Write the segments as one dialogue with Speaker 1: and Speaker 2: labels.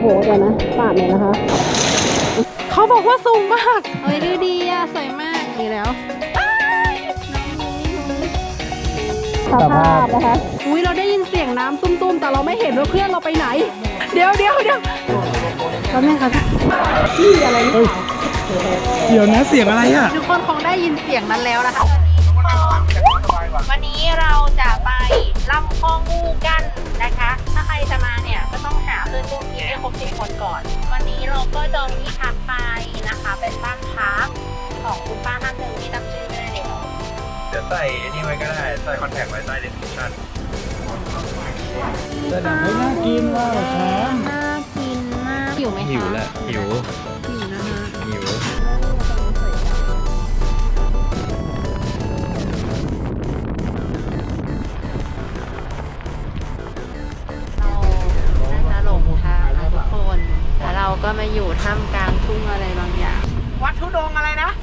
Speaker 1: โหเดี๋ยวนะปาดเลยนะคะ เขาบอกว่าสูงมาก
Speaker 2: เอ้ยดูดีอะ สวยมากนี่แล้ว
Speaker 1: สภาพนะคะ
Speaker 2: อุ้ยเราได้ยินเสียงน้ำตุ้มๆ แต่เราไม่เห็นว่าเพื่อนเราไปไหน เดี๋ยวเดี๋ยวเดี๋ยวแล้วแม่ครับ
Speaker 3: เดี๋ยวนะเสียงอะไรอะ
Speaker 2: ทุกคนคงได้ยินเสียงนั้นแล้วนะคะ
Speaker 4: วันนี้เราจะไปลำคลองงูกันนะคะ ก็ต้องหาเพื่อนร่วมทีมให้ครบสิบคนก่อน วันนี้เราก็จองที่พักไปนะคะ เป็นบ้านพักของคุณป้าท่านหนึ่งที่จำชื่อไม่ได้แล้ว
Speaker 5: เดี๋ยวใส่อันนี่ไว้ก็ได้ใส่คอนแทคไว้ใต้เดสคริปชั่น
Speaker 3: แต่หนังไม่น่ากินว่าแชมป์
Speaker 2: น่ากินมากหิวไหมคะ
Speaker 5: หิวแล้วหิว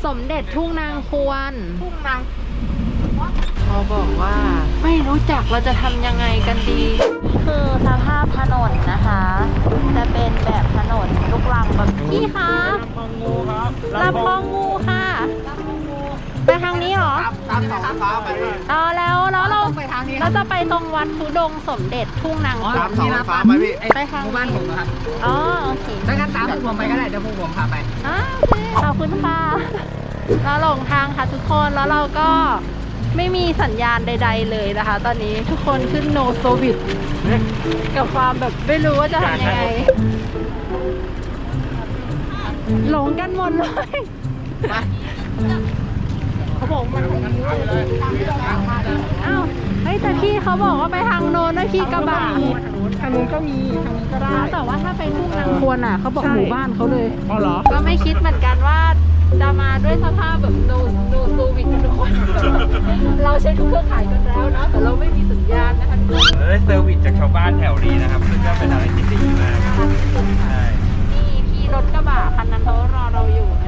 Speaker 2: สมเด็จทุ่งนางควร
Speaker 4: ทุ่งนาง
Speaker 2: เขาบอกว่าไม่รู้จักเราจะทำยังไงกันดี คือสภาพถนนนะคะ จะเป็นแบบถนนลูกรังแบบพี่คะ
Speaker 3: ลำพองงูครับ
Speaker 2: ลำพองงูค่ะ ไปทางนี้เหรอ
Speaker 3: ตามเสาฟ้าไป
Speaker 2: อ๋อแล้วแล้วเรา
Speaker 4: ไปทางนี้
Speaker 2: เราจะไปตรงวัดทุดงค์สมเด็จทุ่งนางคว
Speaker 3: ตารมเสาฟ้าไปพี่
Speaker 2: ไปทาง
Speaker 4: หมู่บ้านผมนะครับ
Speaker 2: อ๋อโอเค
Speaker 4: ถ้างั้นตามพวกผมไปก็ได้เดี๋ยวพวกผมพาไป
Speaker 2: อ่าโอเคขอบคุณค่ะเราหลงทางค่ะทุกคนแล้วเราก็ไม่มีสัญญาณใด ๆ เลยนะคะ ตอนนี้ทุกคนขึ้น no service กับความแบบไม่รู้ว่าจะทำยังไงหลงกันหมดเลย
Speaker 4: เขา บอกมันของกันเลย
Speaker 2: อ้าวเฮ้ยแต่พี่เขาบอกว่าไปทางโน้นนะพี่กระบะ
Speaker 4: ทางนู้นก็มีทางนี้ก็ได้
Speaker 2: แต่ว่าถ้าไปทุ่งนางควรอะเขาบอกหมู่บ้านเขาเลย
Speaker 4: อ๋อเหรอ
Speaker 2: ก็ไม่คิดเหมือนกันว่าจะมาด้วยสภาพแบบ no no service ทุกคนเราใช้ทุกเครือข่ายกันแล้วนะแต่เราไม่มีสัญญาณนะคะทุกคน
Speaker 5: เราได้เซอร์วิสจากชาวบ้านแถวนี้นะครับซึ่งก็เป็นอะไรที่ดีมากใช่
Speaker 2: นี่พี่รถกระบะคันนั้นเขารอเราอยู่นะ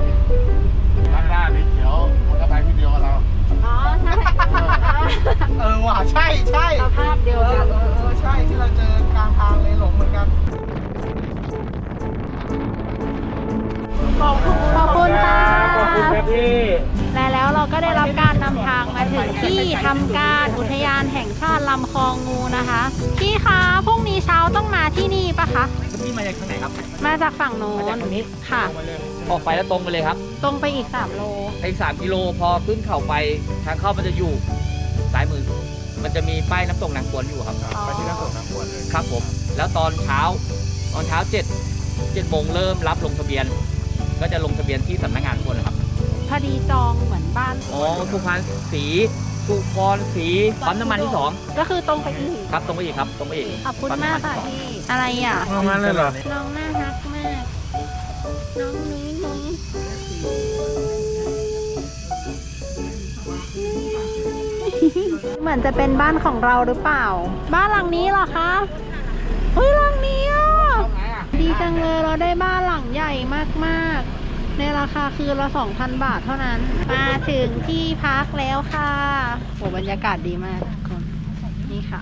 Speaker 3: ที่
Speaker 4: ทำ
Speaker 2: การอุทยานแห่งชาติลำคลองงูนะคะ พี่คะพรุ่งนี้เช้าต้องมาที่นี่ปะคะ
Speaker 5: พี่มาจากทางไหนครับ
Speaker 2: มาจากฝั่งโน้นค่ะ
Speaker 6: ออกไปแล้วตรงไปเลยครับ
Speaker 2: ตรงไปอีก 3 โล
Speaker 6: อีกสามกิโลพอขึ้นเขาไปทางเข้ามันจะอยู่ซ้ายมือ มันจะมีป้ายน้ำตกนางกวนอยู่ครับ
Speaker 5: ไปที่น้ำตกน้ำควรเลย
Speaker 6: ครับผม แล้วตอนเช้า ตอนเช้าเจ็ดเจ็ดโมงเริ่มรับลงทะเบียน ก็จะลงทะเบียนที่สำนักงานคนนะครับ
Speaker 2: พอดีจองเหมือนบ้าน
Speaker 6: อ๋อสุพรรณสีสุพรสีปั๊มน้ำมันที่สอง
Speaker 2: ก็คือตรงไปอีก
Speaker 6: ครับตรงไปอีกครับตรงไปอีก
Speaker 2: ขอบคุณ
Speaker 6: ปั๊
Speaker 2: มาก
Speaker 6: น้ำน
Speaker 2: ค่ะ
Speaker 6: ที่สอง
Speaker 2: พี่อะไรอะ
Speaker 5: ประมาณนั้นเหรอ
Speaker 2: น้องน่ารักมาก น้องนุ้ยนุ้ยเหมือนจะเป็นบ้านของเราหรือเปล่า บ้านหลังนี้เหรอคะเฮ้ยหลังนี้อะดีจังเลยเราได้บ้านหลังใหญ่มากๆ ในราคาคืนละ 2,000 บาทเท่านั้น มาถึงที่พักแล้วค่ะโอ้บรรยากาศดีมากคนนี่ค่ะ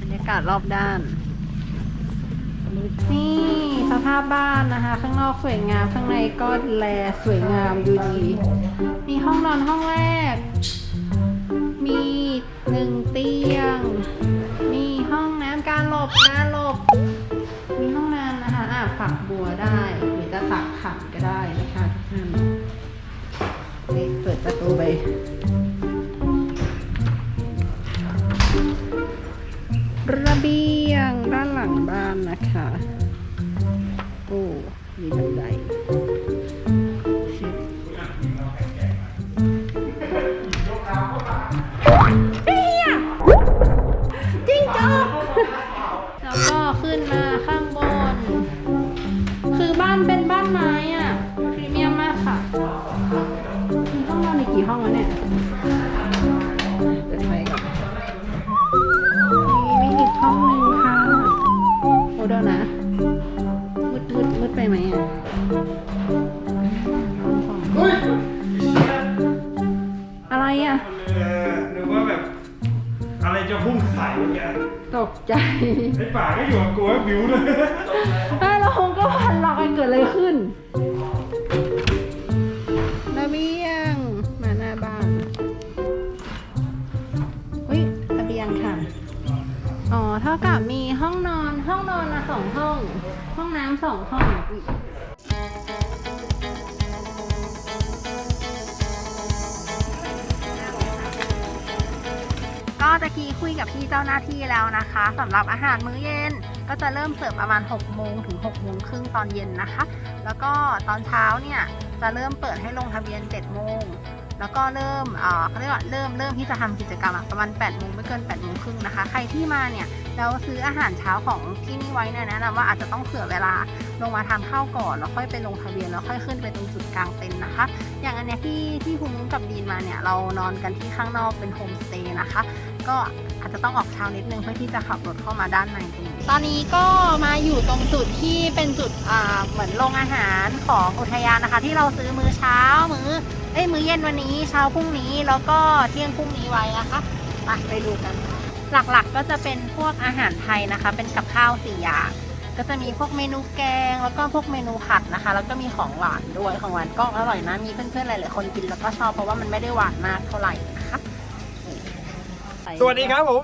Speaker 2: บรรยากาศรอบด้าน นี่สภาพบ้านนะคะ ข้างนอกสวยงามข้างในก็แลสวยงามดูดี มีห้องนอนห้องแรก
Speaker 5: ใส่อย่างเงี้ย
Speaker 2: ตกใจ
Speaker 5: ไอ้ป่าก็อยู่กับกูไอ้บิวเลย
Speaker 2: ไม่แล้วคงก็พันล็อกกันเกิดอะไรขึ้น สำหรับอาหารมื้อเย็นก็จะเริ่มเสิร์ฟประมาณ 6 โมงถึง 6 โมงครึ่งตอนเย็นนะคะ แล้วก็ตอนเช้าเนี่ยจะเริ่มเปิดให้ลงทะเบียน 7 โมง แล้วก็เริ่มเขาเรียกว่าเริ่มเริ่มที่จะทำกิจกรรมประมาณ 8 โมงไม่เกิน 8 โมงครึ่งนะคะ ใครที่มาเนี่ยแล้วซื้ออาหารเช้าของที่นี่ไว้เนี่ยแนะนำว่าอาจจะต้องเผื่อเวลาลงมาทานข้าวก่อนแล้วค่อยไปลงทะเบียนแล้วค่อยขึ้นไปตรงจุดกลางเต็นท์นะคะ อย่างอันเนี้ยที่ที่คุณมุ้งกับดีนมาเนี่ยเรานอนกันที่ข้างนอกเป็นโฮมสเตย์นะคะ ก็อาจจะต้องออกเช้านิดนึงเพื่อที่จะขับรถเข้ามาด้านในตรงนี้ตอนนี้ก็มาอยู่ตรงจุดที่เป็นจุดอ่าเหมือนโรงอาหารของอุทยานนะคะ ที่เราซื้อมื้อเช้ามื้อเอ้ยมื้อเย็นวันนี้เช้าพรุ่งนี้แล้วก็เที่ยงพรุ่งนี้ไว้นะคะไปไปดูกัน หลักๆก็จะเป็นพวกอาหารไทยนะคะ เป็นกับข้าวสี่อย่างก็จะมีพวกเมนูแกง แล้วก็พวกเมนูผัดนะคะ แล้วก็มีของหวานด้วยของหวานก็อร่อยนะมีเพื่อนๆหลายๆคนกินแล้วก็ชอบเพราะว่ามันไม่ได้หวานมากเท่าไหร่
Speaker 5: สวัสดีครับผม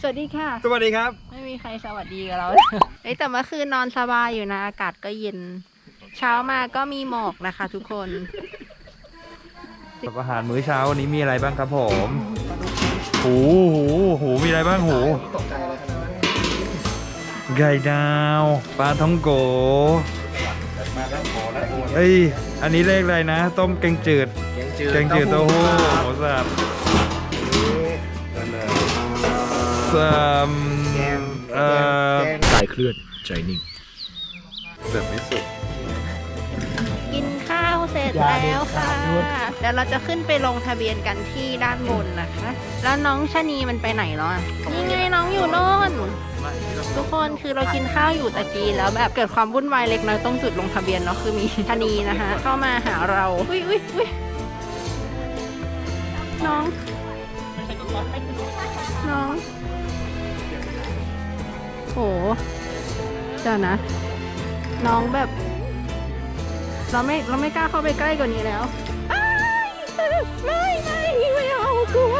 Speaker 2: สวัสดีค่ะ
Speaker 5: สวัสดีครับ
Speaker 2: ไม่มีใครสวัสดีกับเราเอ้ยแต่เมื่อคืนนอนสบายอยู่นะ อากาศก็เย็น เช้ามาก็มีหมอกนะคะ ทุกคน
Speaker 5: อาหารมื้อเช้าวันนี้มีอะไรบ้างครับผมหูหูหูมีอะไรบ้างหูไก่ดาวปลาท้องโกเอ้ย อันนี้เลขอะไรนะ ต้มแกงจืดแกงจืดเต้าหู้หมูสับ สัมเอ่อ
Speaker 3: กายเคลื่อนใจนิ่ง แบบไม่สุด
Speaker 2: กินข้าวเสร็จแล้วค่ะเดี๋ยวเราจะขึ้นไปลงทะเบียนกันที่ด้านบนนะคะ แล้วน้องชะนีมันไปไหนแล้วอะนี่ไงน้องอยู่โน่น ทุกคนคือเรากินข้าวอยู่ตะกี้แล้วแบบเกิดความวุ่นวายเล็กน้อยตรงจุดลงทะเบียนเนาะคือมีชะนีนะคะเข้ามาหาเรา อุ้ยอุ้ยอุ้ยน้องน้อง หเจ้านะ น้องแบบ เราไม่เราไม่กล้าเข้าไปใกล้กว่านี้แล้วไม่ไม่ไม่เอากลัว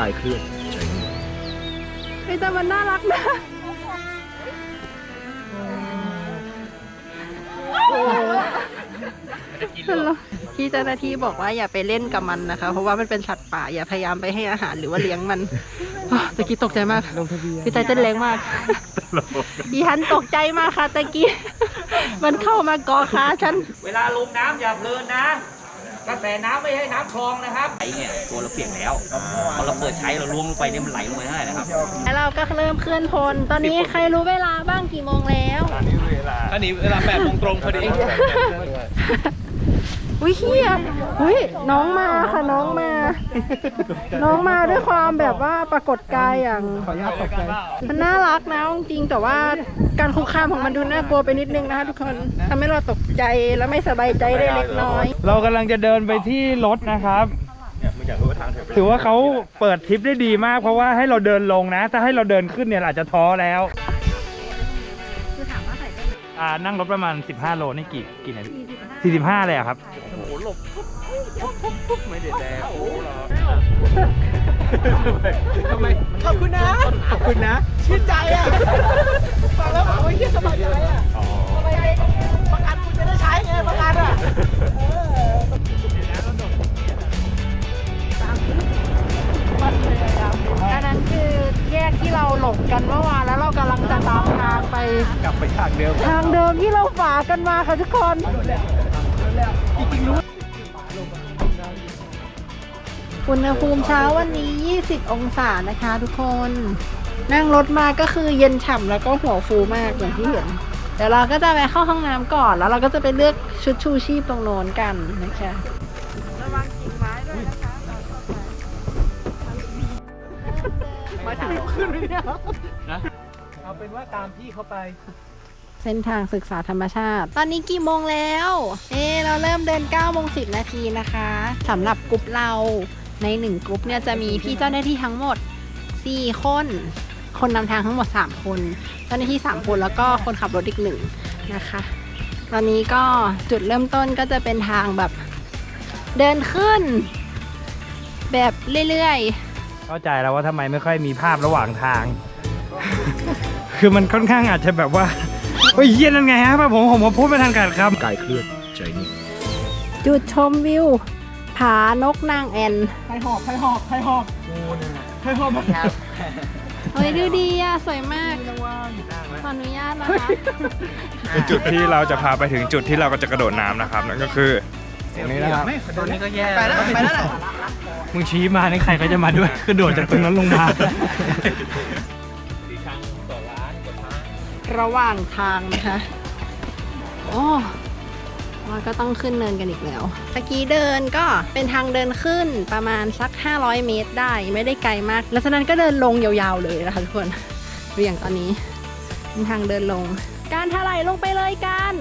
Speaker 3: กายเคลื่อนใช่
Speaker 2: ไหมแต่มันน่ารักนะ พี่เจ้าหน้าที่บอกว่าอย่าไปเล่นกับมันนะคะ เพราะว่ามันเป็นสัตว์ป่าอย่าพยายามไปให้อาหารหรือว่าเลี้ยงมันอ้าวตะกี้ตกใจมากพี่ใจเต้นแรงมากดิฉันตกใจมากค่ะตะกี้ มันเข้ามาเกอขาฉัน
Speaker 6: เวลาลงน้ำอย่าเพลินนะกระแสน้ำไม่ใช่น้ำคลองนะครับไอ้เนี่ยตัวเราเปียกแล้วพอเราเปิดใช้เราล้วงลงไปเนี่ยมันไหลลงไปได้นะครับ
Speaker 2: แล้วเราก็เริ่มเคลื่อนพลตอนนี้ใครรู้เวลาบ้างกี่โมงแล้ว
Speaker 5: อันนี้เวลา8โมงตรงพอดี
Speaker 2: อุ้ยเฮียอุ้ยน้องมาค่ะน้องมา น้องมาด้วยความแบบว่าปรากฏกายอย่างมันน่ารักนะจริงๆแต่ว่าการคุกคามของมันดูน่ากลัวไปนิดนึงนะคะทุกคนทำให้เราตกใจและไม่สบายใจได้เล็กน้อย
Speaker 5: เรากำลังจะเดินไปที่รถนะครับถือว่าเขาเปิดทริปได้ดีมาก เพราะว่าให้เราเดินลงนะ ถ้าให้เราเดินขึ้นเนี่ยเราอาจจะท้อแล้ว
Speaker 2: คือถามว่าใส่ได้ไหม
Speaker 5: อ่านั่งรถประมาณ 15 โลนี่กี่กี่นาที45 เลย เหรอะครับ
Speaker 3: ขอบคุณนะ ขอบคุณนะ ชื่นใจอะฟังแล้วแบบโอ้ยเยี่ยสบายใจอะสบายใจประกันคุณจะได้ใช้ไงประกันอะ
Speaker 2: อันนั้นคือแยกที่เราหลงกันเมื่อวานแล้วเรากำลังจะตามทางไป
Speaker 5: กลับไปทางเดิม
Speaker 2: ทางเดิมที่เราฝ่ากันมาค่ะทุกคน อุณหภูมิเช้าวันนี้ 20 องศานะคะทุกคน นั่งรถมาก็คือเย็นฉ่ำแล้วก็หัวฟูมากอย่างที่เห็น เดี๋ยวเราก็จะไปเข้าห้องน้ำก่อน แล้วเราก็จะไปเลือกชุดชูชีพตรงโน้นกันนะคะระวังกิ่งไม้ด้วยนะคะมาถึงขึ้นเลย
Speaker 3: เอาเป็นว่าตามพี่เขาไป
Speaker 2: เส้นทางศึกษาธรรมชาติ ตอนนี้กี่โมงแล้ว เอะเราเริ่มเดิน9โมง10 นาทีนะคะสำหรับกลุ่มเราในหนึ่งกลุ่มเนี่ยจะมีพี่เจ้าหน้าที่ทั้งหมด 4 คน คนนำทางทั้งหมด 3 คน เจ้าหน้าที่ 3 คนแล้วก็คนขับรถอีกหนึ่งนะคะ ตอนนี้ก็จุดเริ่มต้นก็จะเป็นทางแบบเดินขึ้น แบบเรื่อยๆ
Speaker 5: เข้าใจแล้วว่าทำไมไม่ค่อยมีภาพระหว่างทาง คือมันค่อนข้างอาจจะแบบว่า เฮ้ยเยี่ยนั่นไงฮะผมผมผมพูดไม่ทันการครับ
Speaker 3: กายเคลื่อนใจนิ่ง
Speaker 2: จุดชมวิว ผานกนางแอน
Speaker 3: ไทยหอบไทยหอบไทยหอบไทยหอบครับ
Speaker 2: เฮ้ยดูดีอะ สวยมากขออนุญาตนะคะ
Speaker 5: เป็นจุดที่เราจะพาไปถึงจุดที่เราก็จะกระโดดน้ำนะครับนั่นก็คือตรงนี้นะครับ
Speaker 3: ตอนนี้ก็แย่ไปแล้วไปแล้ว
Speaker 5: มึงชี้มาในใครก็จะมาด้วย กระโดดจากตรงนั้นลงมา
Speaker 2: ระหว่างทางนะคะ โอ้เราก็ต้องขึ้นเนินกันอีกแล้วตะกี้เดินก็เป็นทางเดินขึ้นประมาณสัก 500 เมตรได้ไม่ได้ไกลมาก แล้วจากนั้นก็เดินลงยาวๆเลยนะคะทุกคนดูอย่างตอนนี้เป็นทางเดินลง การถลายลงไปเลยกัน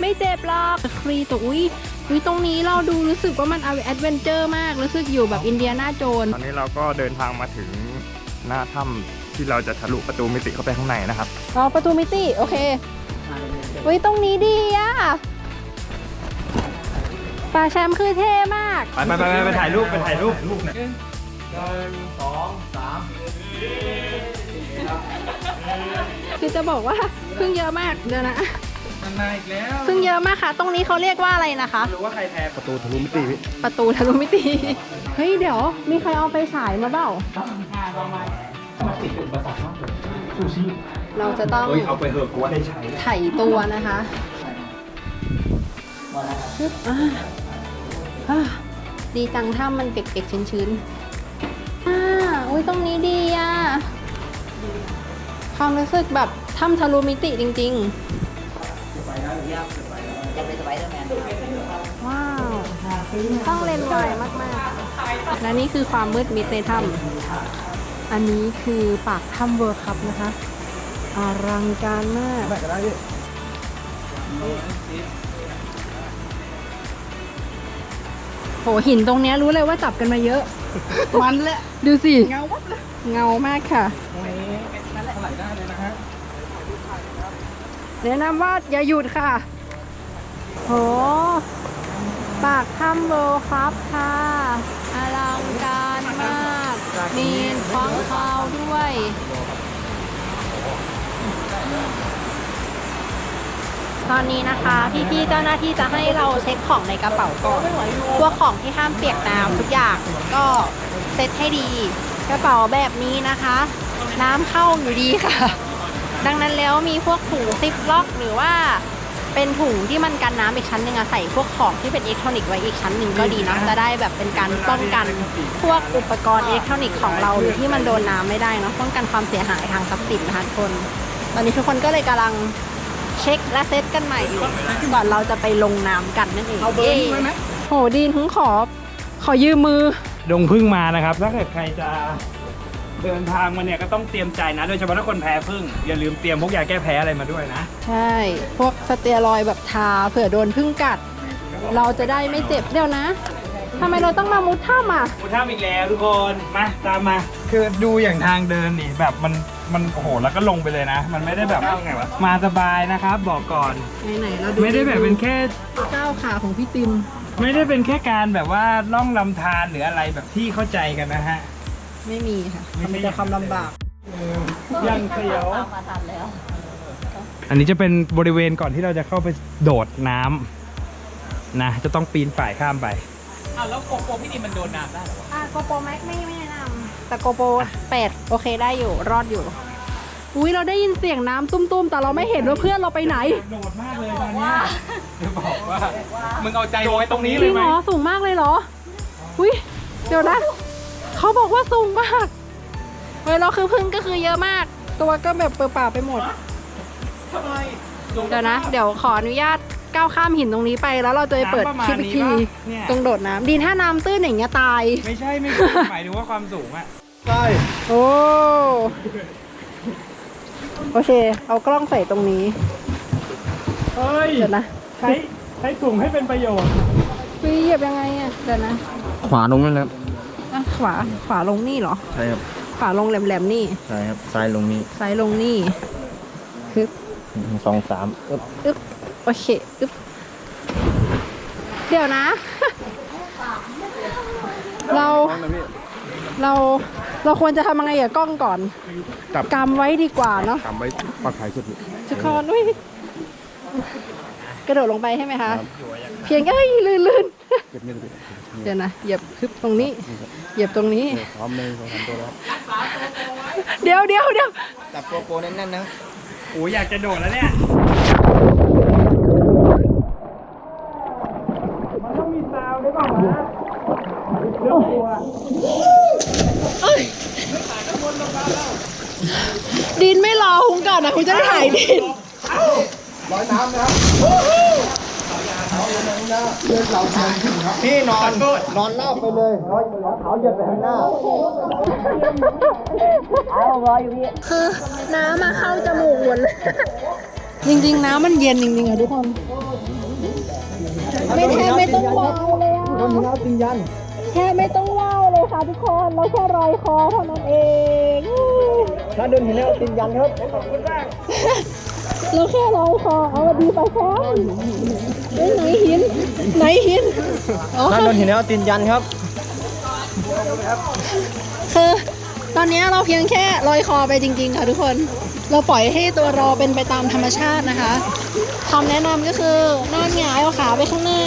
Speaker 2: ไม่เจ็บหรอกครีตัวอุ้ยอุ้ยตรงนี้เราดูรู้สึกว่ามันเอาแอดเวนเจอร์มากรู้สึกอยู่แบบอินเดียนาโจน
Speaker 5: ตอนนี้เราก็เดินทางมาถึงหน้าถ้ำ ที่เราจะทะลุประตูมิติเข้าไปข้างในนะครับ
Speaker 2: อ๋อประตูมิติ โอเคอุ้ยตรงนี้ดีอะป่าแชมป์คือเท่มาก
Speaker 5: ไปไปไปไปไปถ่ายรูปไปถ่ายรูปรูปไหน
Speaker 2: คือจะบอกว่าพึ่งเยอะมากเดี๋ยวนะ
Speaker 5: มาอีกแล้ว
Speaker 2: พึ่งเยอะมากค่ะ ตรงนี้เขาเรียกว่าอะไรนะคะ
Speaker 5: รู้ว่าใครแพ้
Speaker 3: ประตูทะลุมิติพี่
Speaker 2: ประตูทะลุมิติ เฮ้ยเดี๋ยว มีใครเอาไปฉายมาเปล่า เราจะต้อง
Speaker 5: เฮ้ยเอาไปเถอะกูว่าได้ใช้
Speaker 2: ไถ่ตัวนะคะปึ๊บอ่าอ่าดีจังถ้ามันเปียกๆชื้นๆอ่าอุ้ยตรงนี้ดีอะความรู้สึกแบบถ้ำทะลุมิติจริง ๆ ว้าว ต้องเลนส์ไวมากๆ และนี่คือความมืดมิดในถ้ำ อันนี้คือปากถ้ำเวิร์คคัพนะคะอลังการมากโหหินตรงเนี้ยรู้เลยว่าจับกันมาเยอะ มันแหละดูสิ เงาวับเลยเงามากค่ะแนะนำว่าอย่าหยุดค่ะ โห ปากถ้ำโบครับค่ะอลังการมาก มีค้างคาวด้วย ตอนนี้นะคะพี่ๆเจ้าหน้าที่จะให้เราเช็คของในกระเป๋าก่อนพวกของที่ห้ามเปียกน้ำทุกอย่างก็เซ็ตให้ดี กระเป๋าแบบนี้นะคะ น้ำเข้าอยู่ดีค่ะ ดังนั้นแล้วมีพวกถุงซิปล็อกหรือว่า เป็นถุงที่มันกันน้ำอีกชั้นหนึ่งอะใส่พวกของที่เป็นอิเล็กทรอนิกส์ไว้อีกชั้นหนึ่งก็ดีนะจะได้แบบเป็นการป้องกันพวกอุปกรณ์อิเล็กทรอนิกส์ของเราหรือที่มันโดนน้ำไม่ได้เนาะป้องกันความเสียหายทางทรัพย์สินนะคะทุกคน ตอนนี้ทุกคนก็เลยกำลังเช็คและเซตกันใหม่อยู่ก่อนเราจะไปลงน้ำกันนั่นเองเอาเบอร์นี้ไหมโหดีนผมขอขอยืมมือ
Speaker 5: ดงพึ่งมานะครับ ถ้าเกิดใครจะ เดินทางมาเนี่ยก็ต้องเตรียมใจนะ โดยเฉพาะถ้าคนแพ้พึ่ง อย่าลืมเตรียมพวกยาแก้แพ้อะไรมาด้วยนะ
Speaker 2: ใช่ พวกสเตียรอยด์แบบทาเผื่อโดนพึ่งกัด เราจะได้ไม่เจ็บเดี๋ยวนะทำไมเราต้องมามุดถ้ำอะ
Speaker 5: กูท่าอีกแล้วทุกคนมาตามมา คือดูอย่างทางเดินนี่แบบมันมันโอ้โหแล้วก็ลงไปเลยนะ มันไม่ได้แบบไงวะมาสบายนะครับ บอกก่อน
Speaker 2: ไหนๆเราดู
Speaker 5: ไม่ได้แบบเป็นแค่
Speaker 2: ก้าวขาของพี่ติม
Speaker 5: ไม่ได้เป็นแค่การแบบว่าล่องลำธารหรืออะไรแบบที่เข้าใจกันนะฮะ
Speaker 2: ไม่มีค่ะ
Speaker 5: ไม่มี
Speaker 2: มันจะความลำบาก
Speaker 5: ยังเสียวอันนี้จะเป็นบริเวณก่อนที่เราจะเข้าไปโดดน้ำนะ จะต้องปีนป่ายข้ามไป
Speaker 6: อ้าวแล้วโกโปรพี่ดิมมันโดนน้ำได้เหรอวะ
Speaker 2: อะโกโปรแม็กไม่ไม่แนะนำแต่โกโปรแปดโอเคได้อยู่รอดอยู่ อุ้ยเราได้ยินเสียงน้ำตุ้มๆ แต่เราไม่เห็นว่าเพื่อนเราไปไหน
Speaker 5: โดดมากเลยตอนนี้จะบอกว่า
Speaker 6: มึงเอาใจไว้ตรงนี้
Speaker 2: จ
Speaker 6: เล
Speaker 2: ริ
Speaker 6: ย
Speaker 2: ง
Speaker 6: ไหม
Speaker 2: เหรอสูงมากเลยเหรอ อุ้ยเดี๋ยวนะ เขาบอกว่าสูงมากเฮ้ยเราคือพึ่งก็คือเยอะมาก ตัวก็แบบเปล่าๆไปหมดเดี๋ยวนะ เดี๋ยวขออนุญาตก้าวข้ามหินตรงนี้ไปแล้วเราจะไปเปิด
Speaker 5: น้ำประมาณ
Speaker 2: คลิปอีกที
Speaker 5: นี้ปะเนี่ย
Speaker 2: ตรงโดดน้ำดีถ้าน้ำตื้นอย่างเงี้ยตาย
Speaker 5: ไม่ใช่ไม่ใช่หมายถึงว่าความสูงอะ
Speaker 3: ใช่
Speaker 2: โอ้โอเค เอากล้องใส่ตรงนี้
Speaker 5: เฮ้ย
Speaker 2: เดี๋ยวนะ
Speaker 5: ใช้ใช้ถุงให้เป็นประโยชน์
Speaker 2: วิเหยียบยังไงอะเดี๋ยวนะ
Speaker 3: ขวาลงนั่นแหละ
Speaker 2: เอ ขวาขวาลงนี่เหรอ
Speaker 3: ใช่ครับ
Speaker 2: ขวาลงแหลมๆนี่
Speaker 3: ใช่ครับซ้ายลงนี้
Speaker 2: ซ้ายลงนี่ฮึบ
Speaker 3: สองสามอึ๊บ
Speaker 2: อึ๊บโอเคอึ๊บเดี๋ยวนะ เราเราเราควรจะทำยังไงกับกล้องก่อน
Speaker 5: จับ
Speaker 2: กำไว้ดีกว่าเนาะ
Speaker 5: ทำไว้ปลอดภัยสุด
Speaker 2: ทุกคนอุ้ยกระโดดลงไปใช่ไหมคะ เพียงแค่เอ้ยลื่นลื่น
Speaker 5: เก็บเงิน
Speaker 2: เดี๋ยวนะเหยียบฮึบตรงนี้ เหยียบตรงนี้
Speaker 5: พร้อมเลยสองสามตัวแล้ว
Speaker 2: เดี๋ยวเดี๋ยวเดี๋ยว
Speaker 3: จับโกโปรแน่นๆนะ
Speaker 5: โอ้ยอยากจะโดดแล้วเนี่ย
Speaker 2: ดินไม่รอคุณก่อนนะคุณจะได้ถ่ายดิน
Speaker 3: พี่นอนนอนราบไปเลยร้อยเท้าเหยียดไปข้างหน้า
Speaker 2: คือน้ำมาเข้าจมูกหมดเลยจริงๆน้ำมันเย็นจริงๆอะทุกคนไม่แทบไม่ต้องว้าวเลยอะ
Speaker 3: โดนหินเอาตีนยัน
Speaker 2: แค่ไม่ต้องว้าวเลยค่ะทุกคนเราแค่รอยคอเท่านั้นเอง
Speaker 3: ถ้าโดนหินเอาตีนยันครับ
Speaker 2: เราแค่รอยคอเอามาดีไปแค่เอ้ยไหนหิน ไหนหินอ๋อ
Speaker 3: ถ้าโดนหินเอาตีนยันครับ
Speaker 2: คือตอนนี้เราเพียงแค่ลอยคอไปจริงๆค่ะทุกคน เราปล่อยให้ตัวรอเป็นไปตามธรรมชาตินะคะคำแนะนำก็คือนอนหงายเอาขาไปข้างหน้า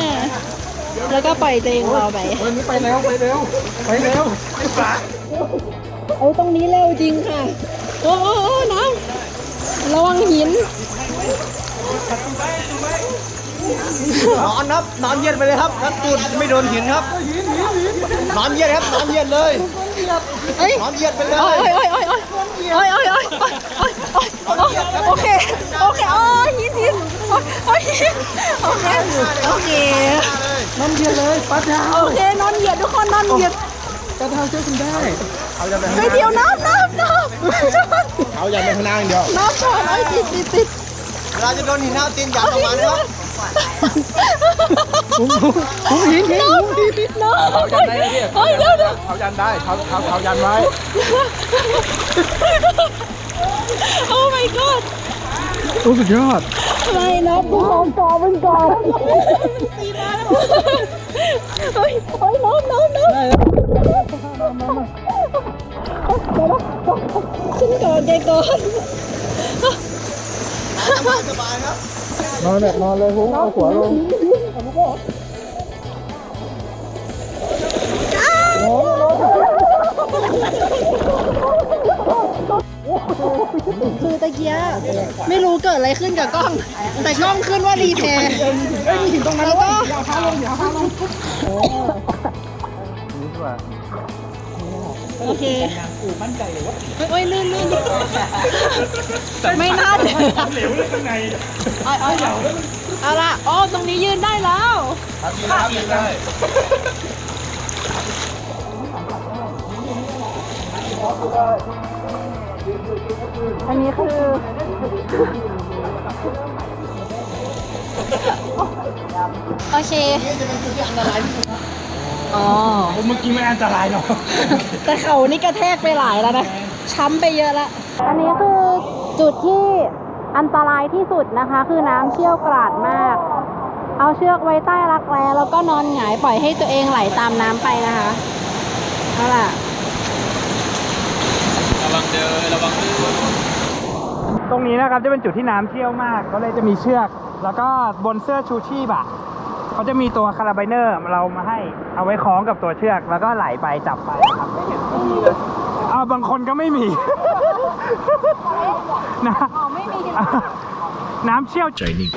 Speaker 2: แล้วก็ปล่อยตัวเองรอไป
Speaker 3: วันนี้ไปเร็วไปเร็วไปเร็ว
Speaker 2: เอาตรงนี้เร็วจริงค่ะ โอ้โอ้โอ้น้ำระวังหิน
Speaker 3: นอนครับนอนเย็นไปเลยครับนัดจุดไม่โดนหินครับนอนเย็นครับนอนเย็นเลยนอนเย็นไปเล
Speaker 2: ยโอ้ยโอ้ยโอ้ยโอ้ยโอ้ยโอ้ยโอ้ยโอเคโอเคโอ้ยหินหินโอ้ยโอเคโอเค
Speaker 3: นอนเย็นเลยป้าดา
Speaker 2: โอเคนอนเย็นทุกคนนอนเย็น
Speaker 3: ป้าดาวช่วยคุณได้ไป
Speaker 2: เดียวน้ำน้ำน้ำ
Speaker 3: เขาอยากไปข้างหน้าอย่างเดียว
Speaker 2: น้ำก่อนไอ้ติดติดติด
Speaker 3: เวลาจะโดนหินเอาตีนยันออกมานะครับ
Speaker 2: ผมผมหินหินน้ำน้ำเฮ้ยเฮ้เดี๋ยวเดี๋ย
Speaker 5: เขายันได้เขาเขาเขายันไว้
Speaker 2: โอ้ my god
Speaker 5: โอ้สุดยอด
Speaker 2: ไม่นะกูมองจอมันก่อนเฮ้ยเฮ้ยน้ำน้ำน้ำเดี๋ยวนะขึ้นก่อนแกก่อน
Speaker 3: สบายครับ
Speaker 5: นอนแบบนอนเลยหุ้งเอาหัวลง
Speaker 2: คือตะเกียไม่รู้เกิดอะไรขึ้นกับกล้อง แต่กล้องขึ้นว่ารีเพย์แล้วก็ โอเคโอ้ยลื่นลื่นไม่น่าเลย
Speaker 5: เหลวเลยข้างใน
Speaker 2: เอาเอาเอาละอ๋อตรงนี้ยืนได้แล้วอันนี้คือโอเค อ๋อ
Speaker 5: เมื่อกี้ไม่อันตรายหรอก
Speaker 2: แต่เขานี่กระแทกไปหลายแล้วนะ ช้ำไปเยอะแล้วอันนี้คือจุดที่อันตรายที่สุดนะคะ คือน้ำเชี่ยวกราดมาก เอาเชือกไว้ใต้รักแร้แล้วก็นอนหงายปล่อยให้ตัวเองไหลตามน้ำไปนะคะ เอาล่ะ
Speaker 5: ตรงนี้นะครับจะเป็นจุดที่น้ำเชี่ยวมาก ก็เลยจะมีเชือก แล้วก็บนเสื้อชูชีพอะ เขาจะมีตัวคาราไบเนอร์เรามาให้เอาไว้คล้องกับตัวเชือก แล้วก็ไหลไปจับไปนะครับไม่เห็นไม่มีเลยอ้าวบางคนก็ไม่มี นะน้ำเชี่ยวใจนิ่ง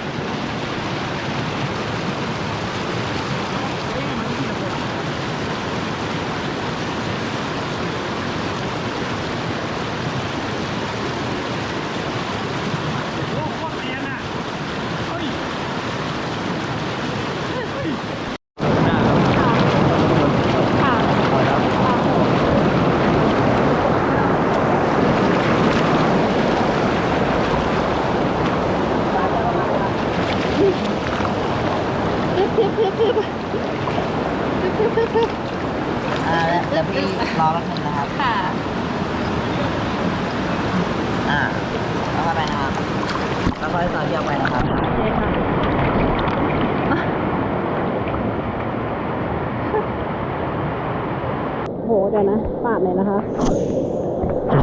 Speaker 1: ยวนะ
Speaker 2: ปาดหน่อยนะคะ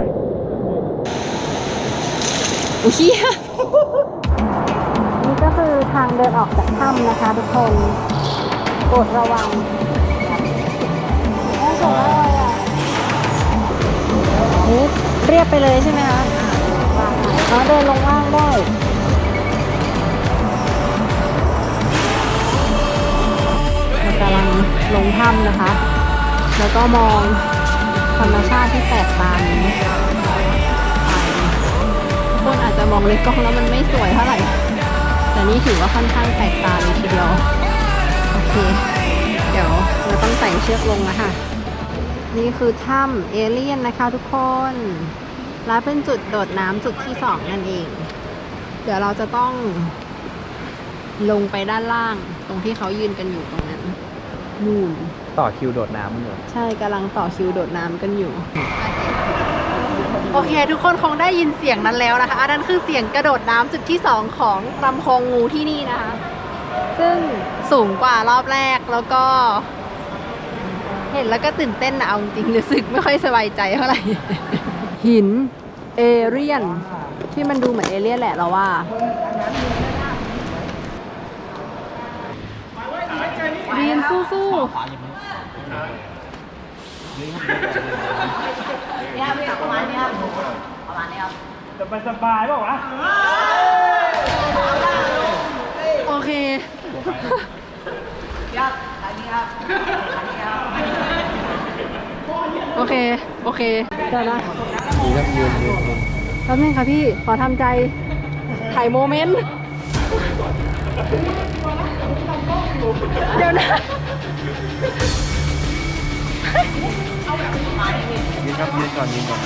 Speaker 7: อุ้ยเหี้ย
Speaker 2: นี่ก็คือทางเดินออกจากถ้ำนะคะทุกคนโปรดระวังแม่ส่งอะไรอะนี่เรียบไปเลยใช่ไหมคะอ๋อเดินลงล่างได้เรากำลังลงถ้ำนะคะ แล้วก็มอง ธรรมชาติที่แปลกตานี้ทุกคนอาจจะมองในกล้องแล้วมันไม่สวยเท่าไหร่ แต่นี่ถือว่าค่อนข้างแปลกตาเลยทีเดียว โอเค เดี๋ยวเราต้องใส่เชือกลงแล้วค่ะ นี่คือถ้ำเอเลี่ยนนะคะทุกคน และเป็นจุดโดดน้ำจุดที่สองนั่นเอง เดี๋ยวเราจะต้องลงไปด้านล่าง ตรงที่เขายืนกันอยู่ตรงนั้น นู่น
Speaker 5: ต่อคิวโดดน้ำอยู่
Speaker 2: ใช่กำลังต่อคิวโดดน้ำกันอยู่ โอเค ทุกคนคงได้ยินเสียงนั้นแล้วนะคะอันนั้นคือเสียงกระโดดน้ำจุดที่ 2 ของลำคลองงูที่นี่นะคะ ซึ่งสูงกว่ารอบแรกแล้วก็ เห็นแล้วก็ตื่นเต้นนะเอาจริงๆรู้สึกไม่ค่อยสบายใจเท่าไหร่ หินเอเรียน ที่มันดูเหมือนเอเลี่ยนแหละเราว่า ดีนสู้ๆ
Speaker 1: นี่ยพี่ประมาณนี้ครับประมาณนี้ครับ
Speaker 5: สบายสบายเปล่าวะ
Speaker 2: โอเค
Speaker 1: ครับอันนี้ครับอันนี้ครับ
Speaker 2: โอเค โอเคเดี๋ยวนะแป๊บนึงค่ะพี่ ขอทำใจ ถ่ายโมเมนต์ เดี๋ยวนะ
Speaker 5: ยืนครับยืนก่อนยืนก่อน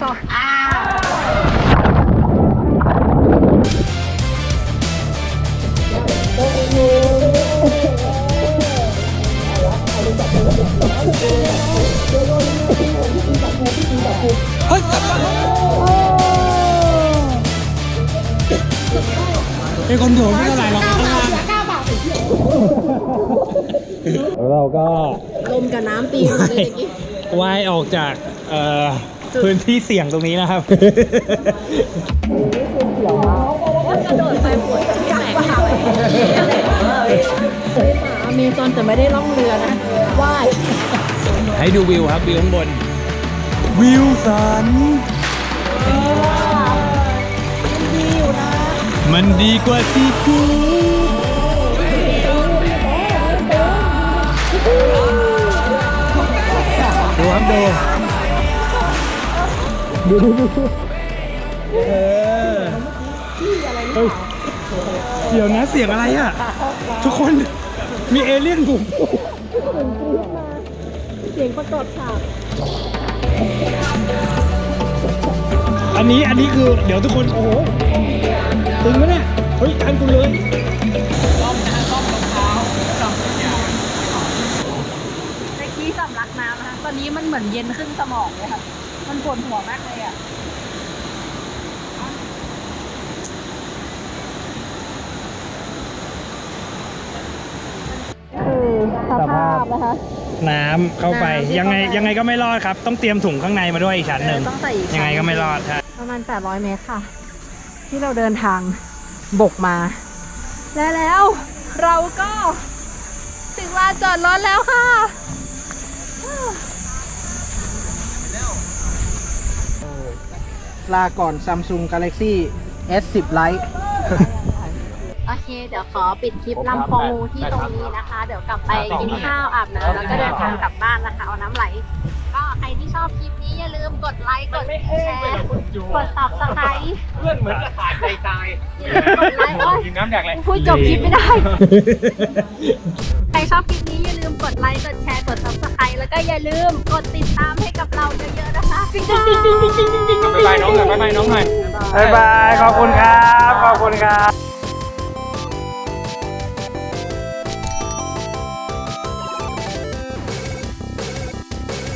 Speaker 2: สอง
Speaker 5: เฮ้ย ราก็
Speaker 2: ลมกับน้ำตีกันเลยเมื่อกี้
Speaker 5: ว่ายออกจากเอ่อพื้นที่เสี่ยงตรงนี้นะครับ
Speaker 2: อเมซอนแต่ไม่ได้ล่องเรือนะว่าย
Speaker 5: ให้ดูวิวครับวิวข้างบน วิวสัน มันดีกว่าที่คิดดูครับดูดูดูดูเออเฮ้ยเดี๋ยวนะเสียงอะไรอะ ทุกคนมีเอเลี่ยนบุก
Speaker 2: เสียงประกอบฉาก
Speaker 5: อันนี้อันนี้คือเดี๋ยวทุกคนโอ้โหตึงไหมเนี่ยเฮ้ยกันกูเลย
Speaker 2: ตะกี้สำลักน้ำนะคะตอนนี้มันเหมือนเย็นขึ้นสมองเลยค่ะ มันปวดหัวมากเลยอะคือสภาพนะคะ
Speaker 5: น้ำเข้าไป
Speaker 2: น้ำที่
Speaker 5: ยังไง
Speaker 2: เข้าไป
Speaker 5: ยังไงก็ไม่รอดครับ ต้องเตรียมถุงข้างในมาด้วยอีกชั้นหนึ่ง
Speaker 2: ต้องใส่อีก
Speaker 5: ยังไง
Speaker 2: ชั้น
Speaker 5: ก็ไม่รอดใช่
Speaker 2: ประมาณ 800 เมตรค่ะ ที่เราเดินทางบกมา และแล้วเราก็ ถึงลานจอดรถแล้วค่ะ
Speaker 1: ลาก่อน Samsung Galaxy S10 Lite
Speaker 2: โอเค เดี๋ยวขอปิดคลิปลำโพงที่ตรงนี้นะคะ เดี๋ยวกลับไปกินข้าวอาบน้ำแล้วก็เดินทางกลับบ้านนะคะ เอาน้ำไหล ก็ใครที่ชอบคลิปนี้ อย่าลืมกดไลค์ กดแชร์ กด subscribe
Speaker 6: เพื่อนเหมือนจะขาดใจตาย
Speaker 2: อย่าลืมกดไลค์โอ๊ย
Speaker 6: กินน้ำแดกเลย
Speaker 2: พูดจบคลิปไม่ได้ ใครชอบคลิปนี้อย่าลืมกดไลค์ กดแชร์ กด subscribe แล้วก็อย่าลืมกดติดตามให้กับเราเยอะๆนะคะจริงๆ
Speaker 6: บ๊ายบายน้องหน่อยบ๊ายบายน้องหน่อย
Speaker 5: บ๊ายบาย ขอบคุณครับ ขอบคุณครับ